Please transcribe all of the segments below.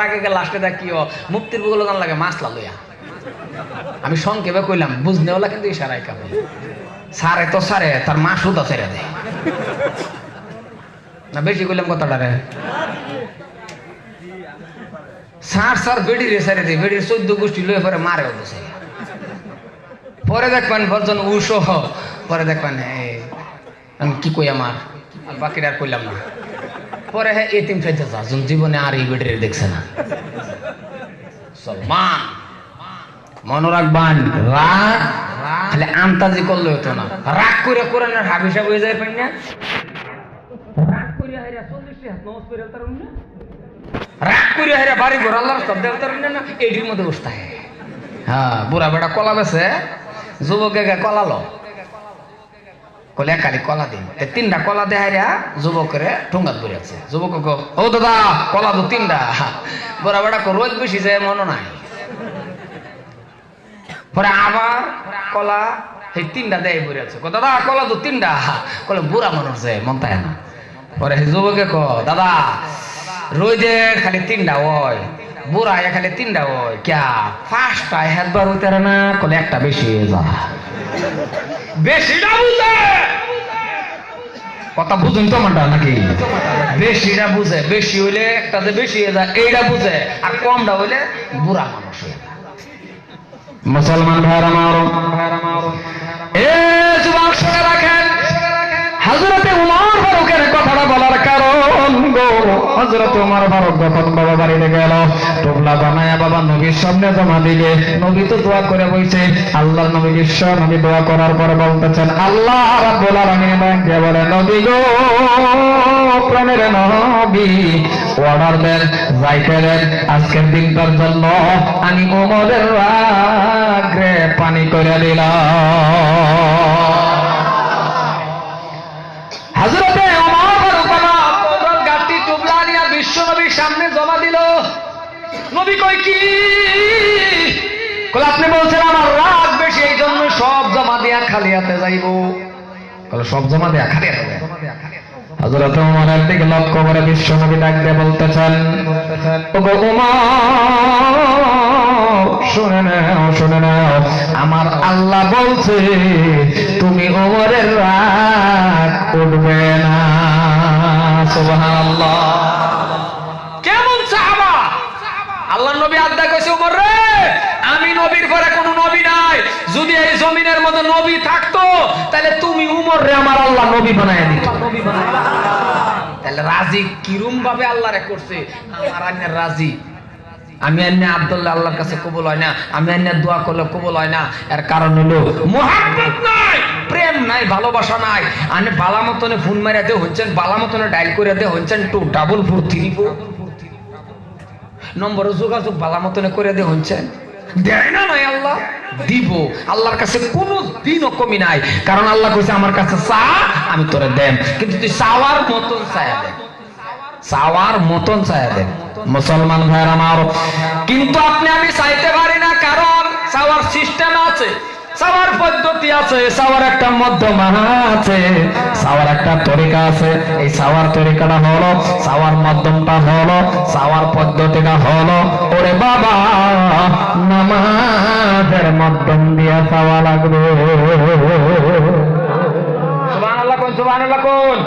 রাগে গেলে লাস্টে দেখ কি ও, মুক্তির বুগুলো গান লাগে মাসলা লইয়া। আমি সংক্ষেপে কইলাম বুঝনে ওলা কিন্তু ইশারাই কাম সারে তো সারে, তার মা সুদা ছেড়ে দেয় না, বেশি কইলাম কথাটা রে। সার সার, বেড়ি রে সারে দে, বেড়ির চোদ্দ গোষ্ঠী লয়ে পরে মারে বসে পরে দেখবেন বলছেন উষো পরে দেখবেন কি কই আমার? বাকিটা আর কইলাম না। পরে হ্যাঁ এতিম খাইতে চাচ্ছেন জীবনে আর এই বেড়ে দেখছে না। সলমান, মনে রাখবান রাগ, খালি আন্তাজি করলে হতো না। রাগ করে কোরআনের হাবিসা হয়ে যায় পাই না রাগ করে হাইরা হাইরা বাড়ি ঘর, আল্লাহর সব দেবতার না, এটির মধ্যে বসতে হয়, বুড়া বেটা কলা বেছে, যুবকে কলালো। কলে কালি কলা দিন তিনটা কলা দেখাই রা যুবকরে ঠুঙ্গাত বই আছে যুবক ও দাদা, কলা দো তিনটা। বড় বড় রোজ বেশি যায় মনে নাই। পরে আবার কলা সেই তিনটা দেয় বই আছে দাদা, কলা দো তিনটা। কলে বুড়া মানুষ যায় মন তাই না। পরে যুবকে কো দাদা রোজে খালি তিনটা ওই বুড়া তিনটা ওই ক্যা? না, কলে একটা বেশি যা। কথা বুঝুন নাকি? বেশিটা বুঝে, বেশি হইলে একটা যে বেশি হয়ে যায় এইটা বুঝে, আর কমটা হইলে বুড়া মানুষ হয়ে মুসলমান ভাইয়ের আমার, এ যুবক শুনে রাখেন হজরতে হজরতে উমর ফারুক যখন বাবা বাড়িতে গেল টোপলা বানায় বাবা, নবীর সামনে জমা দিলে। নবী তো দোয়া করে বইছে আল্লাহ নবী বিশ্ব নবী দোয়া করার পরে বলতেছেন, আল্লাহ রাব্বুল আলামিন ব্যাংকে বলে, নবী গো প্রাণের নবী অর্ডার দেন, যাইতে দেন, আজকের দিনটার জন্য আমি ওমরের আগ্রে পানি করে দিলাম। নবী কই কি? আপনি বলছেন, আমার রাগ বেশি, এই জন্য সব জমা দিয়া খালি হাতে যাইব। সব জমা দিয়া খালি হাতে নাও, আমার আল্লাহ বলছে, তুমি ওমরের রাগ উঠবে না। সুবহানাল্লাহ কেমন সাহাবা আল্লাহ নবী আড্ডা কইছে ওমর রে, আমি নবীর পরে কোনো নবী নাই। যদি এই জমিনের মধ্যে নবী থাকতো, তাহলে তুমি উমর রে আমার আল্লাহ নবী বানায় দিত। তাহলে রাজি কিরম ভাবে আল্লাহ রে করছে? আমার রাজি। আমি আন্য আব্দুল্লাহ আল্লাহর কাছে কবুল হয় না। আমি আন্য দোয়া করলে কবুল হয় না। এর কারণ হলো নাই, প্রেম নাই, ভালোবাসা নাই। বালা মতনে ফোন মারিয়া দিয়ে হচ্ছেন বালা মতনে ডাইল করে দিয়ে হচ্ছেন two double four three four. নম্বরে যোগাযোগ বালা মতনে করে দে হচ্ছে দেয় না নাই আল্লাহ, দিব। আল্লাহর কাছে কোনো দিনও কমি নাই। কারণ আল্লাহ কইছে, আমার কাছে চা, আমি তোরে দেন কিন্তু তুই চাওয়ার মতন চায়া দেন চাওয়ার মতন চায়া দেন মুসলমান ভাইয়ের আমার। কিন্তু আপনি আমি চাইতে পারি না, কারণ পদ্ধতি আছে চাওয়ার একটা মধ্যমা আছে। চাওয়ার একটা তরিকা আছে এই চাওয়ার তরিকাটা হলো চাওয়ার মাধ্যমটা হলো চাওয়ার পদ্ধতিটা হলো ওরে বাবা নামাজের মাধ্যম দিয়ে চাওয়া লাগবে। সুবহানাল্লাহ কোন সুবহানাল্লাহ কোন?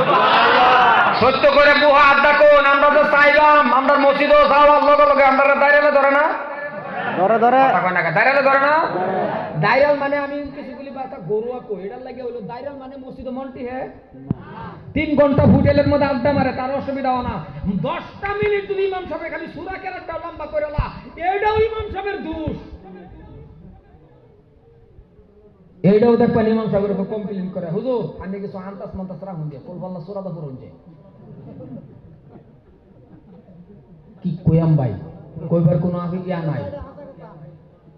সত্য করে বুহা আড্ডা কোন? আমরা তো চাইলাম আমরা মসজিদও চাওয়ার লগে লগে আমরা দাঁড়ালে ধরে না? ধরে ধরে। দাঁড়ালে ধরে না? দাইরাল মানে আমি বাতা গরুয়া কই? লাগে হলো দাইরাল মানে মসজিদ মন্টি তিন ঘণ্টা মধ্যে আড্ডা মারে, তার না। দশটা মিনিট যদি ইমাম সাহেব খালি সুরা লম্বা করে লা। এইটাও ইমাম সাহেবের দোষ। এইটাও ইমাম সাহেবের উপর কমপ্লেন করে। হুজুর, আমি কিছু আন্তাস মান্তাস রাখুন দিয়ে। যে কি ভাই? কইবার কোনো আগে নাই।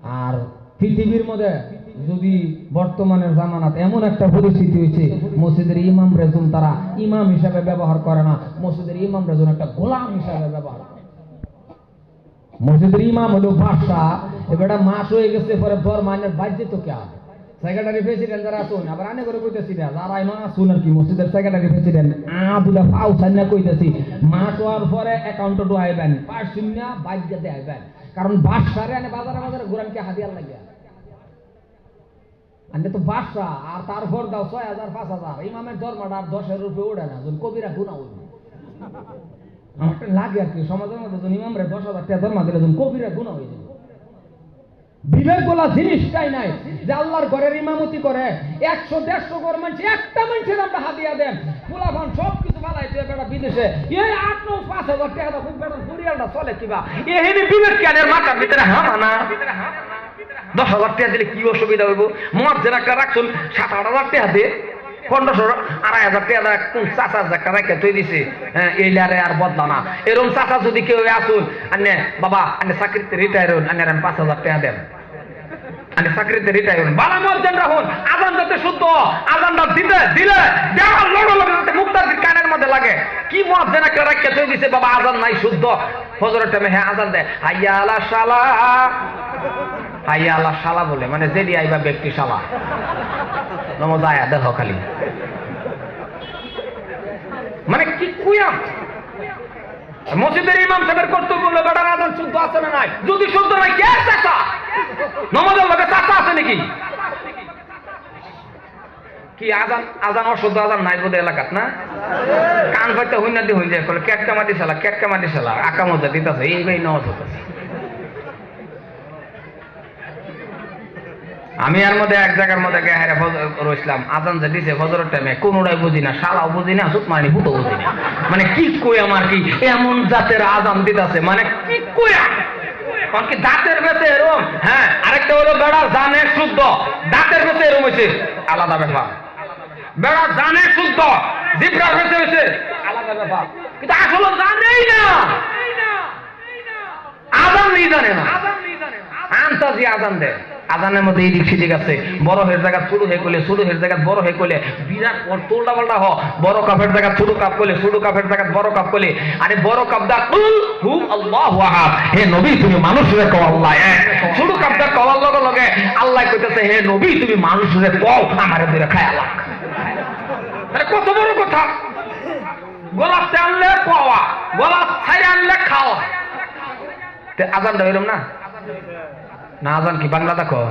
আর পৃথিবীর মধ্যে যদি বর্তমানের জামানাত এমন একটা পরিস্থিতি হয়েছে, মসজিদের ইমাম রেজন তারা ইমাম হিসাবে ব্যবহার করে না, মসজিদের ইমাম রেজন একটা গোলাম হিসাবে ব্যবহার করে। মসজিদের ইমাম হলো বাদশা এবারটা মাস হয়ে গেছে, পরে বর মানের বাজ্যে তো কে সেক্রেটারি প্রেসিডেন্ট যারা আবার আনে করে কইতেছি না, যারা আর কি, মসজিদের সেক্রেটারি প্রেসিডেন্ট আ দুটা পাও সান্না কইতেছি, মাস হওয়ার পরে অ্যাকাউন্টে ঢুকাইবেন পাঁচ শূন্য আইবেন কারণ বাসারে আনে বাজারে বাজারে ঘুরানকে হাতিয়ার লাগিয়া। আনতে তো বাসা আর তারপর দাও ছয় হাজার, পাঁচ হাজার। ইমামের ধর্মটা আর দশের রূপে ওঠে না, যখন কবিরা গুণা উঠবে আমার তো লাগে আর কি, সমাজের মধ্যে যখন ইমামরে দশ হাজার টাকা ধর্মা দিলে যখন কবিরা গুণা হয়ে যাবে। বিবেক বলা জিনিসটাই নাই যে আল্লাহর ঘরের ইমামতি করে, একশো, দেড়শো ঘর মানুষ, একটা মানুষের আমরা হাতিয়া দেন। ফুলাফান সব কিছু বানাইছে বেটা বিদেশে, এই আট নয় পাঁচ হাজার টাকা খুব পরিয়ালটা চলে কিবা। বিবেক মাথার ভিতরে হামা না। দশ হাজার টাকা দিলে কি অসুবিধা হইব? মদ যেন একটা রাখছুন, সাত আট হাজার টাকা দিয়ে পনেরোশো আড়াই হাজার টাকা কোন চাচা একটা রেখে তুই দিছে। হ্যাঁ আর বদলা না। যদি কেউ আসুন আনে বাবা আনে চাকরিতে রিটায়ার হন আনে আমি পাঁচ হাজার টাকা দেন চাকরিতে রিটায়ার হন। বালা মজ্জান রাখুন, আজান যাতে শুদ্ধ আজানটা দিতে, দিলে দেওয়ার লড়ো লড়ো যাতে কানের মধ্যে লাগে। কি মজ্জান একটা রেখে তুই দিছে, বাবা, আজান নাই শুদ্ধ। ফজরের টাইমে হ্যাঁ আজান দেয় হাইয়া আলা শালা। হাইয়া আল্লাহ শালা বলে মানে জেডি আইবা ব্যক্তি শালা। নমজ আয়া দেখো খালি। মানে কি কুয়াম মসজিদের ইমাম সাহেবের কর্তব্য হলো, বেটার আজান শুদ্ধ আছে না নাই? যদি শুদ্ধ নাই, কে চাচা? নমাজের লোকে চাচা আছে নাকি? কি আজান আজান অশুদ্ধ আজান নাই বোধ এলাকাত, না? কান পাইতে হইনা দিয়ে হইন যায় মাটি শালা, কেটকা মাটি শালা আকা মজা দিতেছে এই নজ হতেছে আমি আর মধ্যে এক জায়গার মধ্যে গেহারে রইছিলাম। আজান যে দিছে ফজরের টাইমে কোনোটাই বুঝি না, শালাও বুঝি না সুত মানি ভূত বুঝি না। মানে কি কই আমার কি? এমন জাতের আজান দিতেছে মানে কি কইয়া কি দাঁতের বেঁচে এরম? হ্যাঁ আরেকটা হলো বেড়া জানে শুদ্ধ। দাঁতের বেঁচে এরম হয়েছে আলাদা ব্যাপার। বেড়া জানে শুদ্ধ। জিব্রার বেঁচে হয়েছে আলাদা ব্যাপার। কিন্তু আসলে জানেই না। আজান নেই জানে না। আন্তাজি আজান দেয়। আজানের মধ্যে এদিক সেদিক আছে। বড় হের জায়গা, ছোট হয়ে করলে, ছোট হের জায়গা, বড় হয়ে করলে বিরাট তোলটা পাল্টা হ। বড় কাপের জায়গা, ছোট কাপ করলে, ছোট কাপের জায়গা, বড় কাপ করলে। আরে বড় কাপ দা কুল হু আল্লাহু আহাদ। হে নবী, তুমি মানুষের কও আল্লাহ এক। ছোট কাপ দা কওয়ার লগে লগে আল্লাহ কইতেছে, হে নবী, তুমি মানুষের কও, আমারে ধরে খায় আল্লাহ কত বড় কথা। গোলাপ আনলে পাওয়া, গোলাপ ছাই আনলে খাওয়া। আজানটা এরম না? না আজান কি বাংলা দেখো।